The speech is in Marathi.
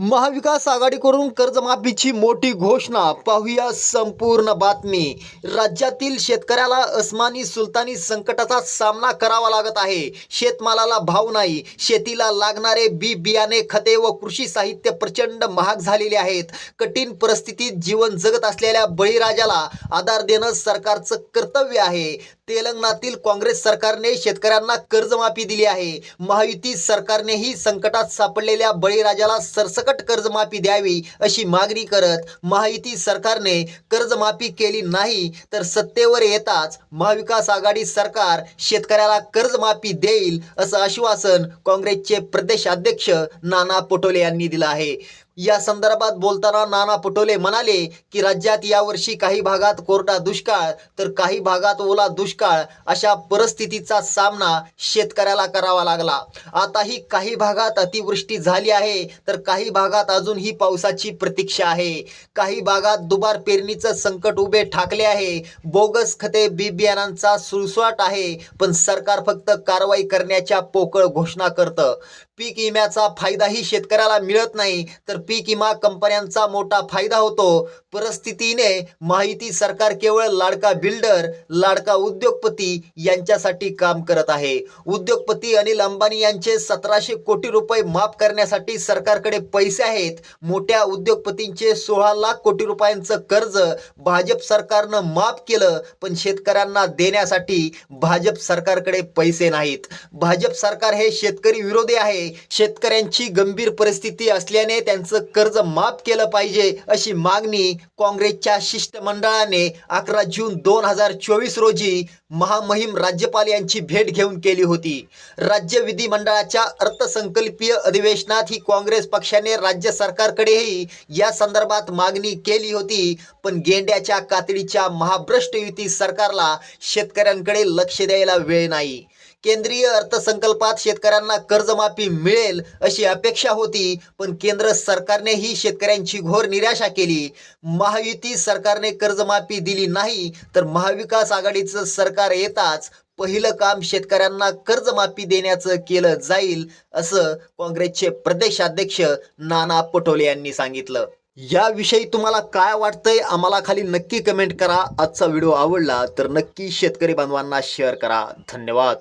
महाविकास आघाडीकडून कर्जमाफीची मोठी घोषणा. पाहूया संपूर्ण बातमी. राज्यातील शेतकऱ्याला अस्मानी सुलतानी संकटाचा सामना करावा लागत आहे. शेतमालाला भाव नाही. शेतीला लागणारे बी बियाणे खते व कृषी साहित्य प्रचंड महाग झालेले आहेत. कठीण परिस्थितीत जीवन जगत असलेल्या बळीराजाला आधार देणं सरकारचं कर्तव्य आहे. तेलंगणातील काँग्रेस सरकारने शेतकऱ्यांना कर्जमाफी दिली आहे. महायुती सरकारनेही संकटात सापडलेल्या बळीराजाला सरसकट कर्जमाफी द्यावी अशी मागणी करत महायुती सरकारने कर्जमाफी केली नाही तर सत्तेवर येताच महाविकास आघाडी सरकार शेतकऱ्याला कर्जमाफी देईल असं आश्वासन काँग्रेसचे प्रदेश अध्यक्ष नाना पटोले यांनी दिलं आहे. या संदर्भात बोलताना नाना पटोले म्हणाले की राज्यात यावर्षी काही भागात कोरडा दुष्काळ तर काही भागात ओला दुष्काळ अशा परिस्थितीचा सामना शेतकऱ्याला करावा लागला. आताही काही भागात अतिवृष्टी झाली आहे तर काही भागात अजूनही पावसाची प्रतीक्षा आहे. काही भागात दुबार पेरणीचं संकट उभे ठाकले आहे. बोगस खते बी बियाणांचा सुळसुळाट आहे पण सरकार फक्त कारवाई करण्याच्या पोकळ घोषणा करतं. पीक विम्याचा फायदाही शेतकऱ्याला मिळत नाही तर पीक विमा कंपन्यांचा मोठा फायदा होतो. परिस्थितीने माहिती सरकार केवळ लाडका बिल्डर लाडका उद्योगपती यांच्यासाठी काम करत आहे. उद्योगपती अनिल अंबानी यांचे सतराशे कोटी रुपये माफ करण्यासाठी सरकारकडे पैसे आहेत. मोठ्या उद्योगपतींचे सोळा लाख कोटी रुपयांचं कर्ज भाजप सरकारनं माफ केलं पण शेतकऱ्यांना देण्यासाठी भाजप सरकारकडे पैसे नाहीत. भाजप सरकार हे शेतकरी विरोधी आहे. शेतकऱ्यांची गंभीर परिस्थिती असल्याने त्यांचं कर्ज माफ केलं पाहिजे अशी मागणी काँग्रेसच्या शिष्टमंडळाने अकरा जून दोन हजार चोवीस रोजी महामहिम राज्यपाल यांची भेट घेऊन केली होती. राज्य विधिमंडळाच्या अर्थसंकल्पीय अधिवेशनात ही काँग्रेस पक्षाने राज्य सरकारकडेही या संदर्भात मागणी केली होती पण गेंड्याच्या कातडीच्या महाभ्रष्ट युती सरकारला शेतकऱ्यांकडे लक्ष द्यायला वेळ नाही. केंद्रीय अर्थसंकल्पात शेतकऱ्यांना कर्जमाफी मिळेल अशी अपेक्षा होती पण केंद्र सरकारनेही शेतकऱ्यांची घोर निराशा केली. महायुती सरकारने कर्जमाफी दिली नाही तर महाविकास आघाडीचं सरकार येताच पहिलं काम शेतकऱ्यांना कर्जमाफी देण्याचं केलं जाईल असं काँग्रेसचे प्रदेशाध्यक्ष नाना पटोले यांनी सांगितलं. याविषयी तुम्हाला काय वाटतंय? आम्हाला खाली नक्की कमेंट करा. आजचा व्हिडिओ आवडला तर नक्की शेतकरी बांधवांना शेअर करा. धन्यवाद.